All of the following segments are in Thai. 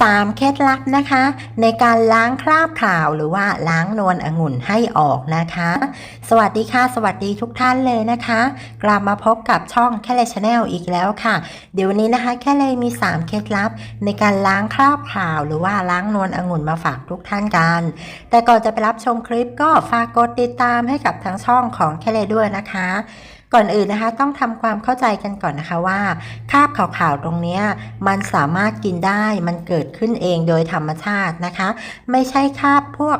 3 เคล็ดลับนะคะ ในการล้างคราบขาวหรือว่าล้างนวลองุ่นให้ออกนะคะ สวัสดีค่ะ สวัสดีทุกท่านเลยนะคะ กลับมาพบกับช่องแค่เลชแนลอีกแล้วค่ะ เดี๋ยววันนี้นะคะ แค่เลยมี 3 เคล็ดลับ ในการล้างคราบขาวหรือว่าล้างนวลองุ่นมาฝากทุกท่านกัน แต่ก่อนจะไปรับชมคลิปก็ฝากกดติดตามให้กับทางช่องของแค่เลยด้วยนะคะ ก่อนอื่นนะคะต้องทำความเข้าใจกันก่อนนะคะว่าคราบขาวๆตรงนี้มันสามารถกินได้มันเกิดขึ้นเองโดยธรรมชาตินะคะ ไม่ใช่คราบพวก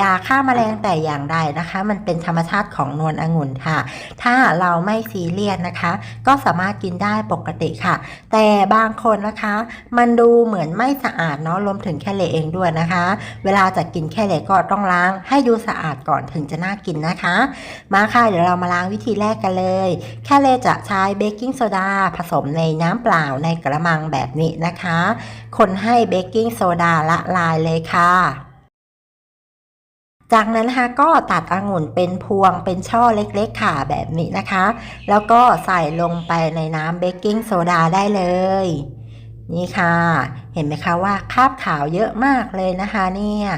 ยาฆ่าแมลงแต่อย่างใดนะคะ มันเป็นธรรมชาติของนวลองุ่นค่ะ ถ้าเราไม่ซีเรียสนะคะ ก็สามารถกินได้ปกติค่ะ แต่บางคนนะคะ มันดูเหมือนไม่สะอาดเนาะรวมถึงแค่เลเองด้วยนะคะ เวลาจะกินแค่เลก็ต้องล้างให้ดูสะอาดก่อนถึงจะน่ากินนะคะ มาค่ะเดี๋ยวเรามาล้างวิธีแรกกันเลยแค่เลจะใช้เบกกิ้งโซดาผสมในน้ำเปล่าในกระมังแบบนี้นะคะ คนให้เบกกิ้งโซดาละลายเลยค่ะจากนั้นนะคะก็ตัดองุ่นเป็นพวงเป็นช่อเล็กๆค่ะแบบนี้นะคะ แล้วก็ใส่ลงไปในน้ำเบกกิ้งโซดาได้เลย นี่ค่ะ เห็นไหมคะว่าคราบขาวเยอะมากเลยนะคะเนี่ย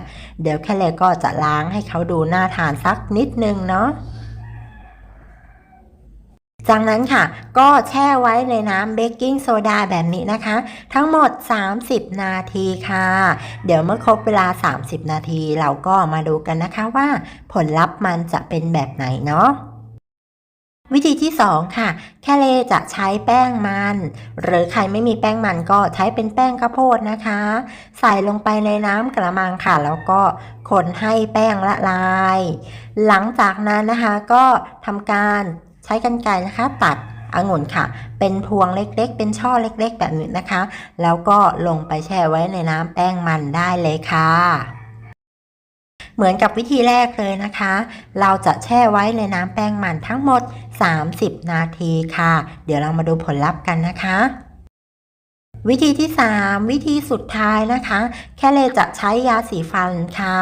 เดี๋ยวแค่เลยก็จะล้างให้เขาดูน่าทานสักนิดนึงเนาะ จากนั้นค่ะ ก็แช่ไว้ในน้ำเบกกิ้งโซดาแบบนี้นะคะ ทั้งหมด 30 นาทีค่ะ เดี๋ยวเมื่อครบเวลา 30 นาทีเราก็มาดูกันนะคะว่าผลลัพธ์มันจะเป็นแบบไหนเนาะวิธีที่ 2 ค่ะ แคเลจะใช้แป้งมัน หรือใครไม่มีแป้งมันก็ใช้เป็นแป้งข้าวโพดนะคะ ใส่ลงไปในน้ำกระมังค่ะ แล้วก็คนให้แป้งละลาย หลังจากนั้นนะคะก็ทำการ ช้กรรไกรนะคะตัดองุ่นค่ะ เป็นพวงเล็กๆ เป็นช่อเล็กๆ แบบนี้นะคะ แล้วก็ลงไปแช่ไว้ในน้ำแป้งมันได้เลยค่ะ เหมือนกับวิธีแรกเลยนะคะ เราจะแช่ไว้ในน้ำแป้งมันทั้งหมด 30 นาทีค่ะ เดี๋ยวเรามาดูผลลัพธ์กันนะคะวิธีที่ 3 วิธีสุดท้ายนะคะ แค่เลจะใช้ยาสีฟันค่ะ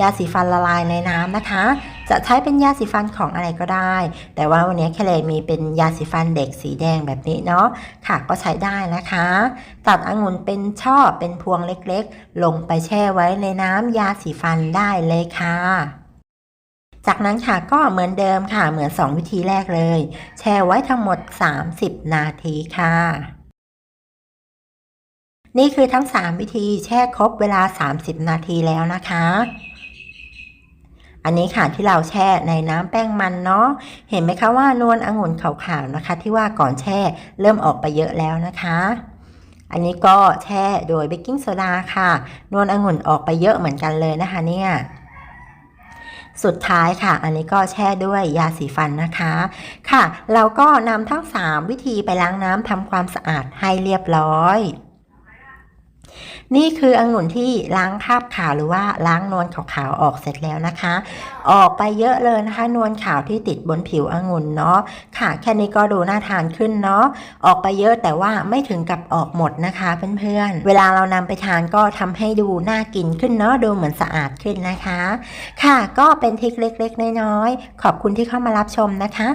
ยาสีฟันละลายในน้ำนะคะ จะใช้เป็นยาสีฟันของอะไรก็ได้ แต่ว่าวันนี้แคเลมีเป็นยาสีฟันเด็กสีแดงแบบนี้เนาะค่ะก็ใช้ได้นะคะ ตัดองุ่นเป็นช่อเป็นพวงเล็กๆ ลงไปแช่ไว้ในน้ำยาสีฟันได้เลยค่ะจากนั้นค่ะก็เหมือนเดิมค่ะเหมือน 2 วิธีแรกเลย แช่ไว้ทั้งหมด 30 นาทีค่ะ นี่คือทั้ง 3 วิธีแช่ครบเวลา 30 นาทีแล้วนะคะ อันนี้ค่ะที่เราแช่ในน้ำแป้งมันเนาะ เห็นไหมคะว่านวลองุ่นขาวๆนะคะ ที่ว่าก่อนแช่เริ่มออกไปเยอะแล้วนะคะ อันนี้ก็แช่โดยเบกกิ้งโซดาค่ะ นวลองุ่นออกไปเยอะเหมือนกันเลยนะคะเนี่ยสุดท้ายค่ะ อันนี้ก็แช่ด้วยยาสีฟันนะคะ ค่ะ เราก็นำทั้ง 3 วิธีไปล้างน้ำทำความสะอาดให้เรียบร้อย นี่คือองุ่นที่ล้างคราบขาวหรือว่าล้างนวลขาวๆออกเสร็จแล้วนะคะ ออกไปเยอะเลยนะคะ นวลขาวที่ติดบนผิวองุ่นเนาะค่ะ แค่นี้ก็ดูน่าทานขึ้นเนาะออกไปเยอะแต่ว่าไม่ถึงกับออกหมดนะคะเพื่อนๆเวลาเรานำไปทานก็ทำให้ดูน่ากินขึ้นเนาะดูเหมือนสะอาดขึ้นนะคะ ค่ะก็เป็นทริคเล็กๆน้อยๆขอบคุณที่เข้ามารับชมนะคะ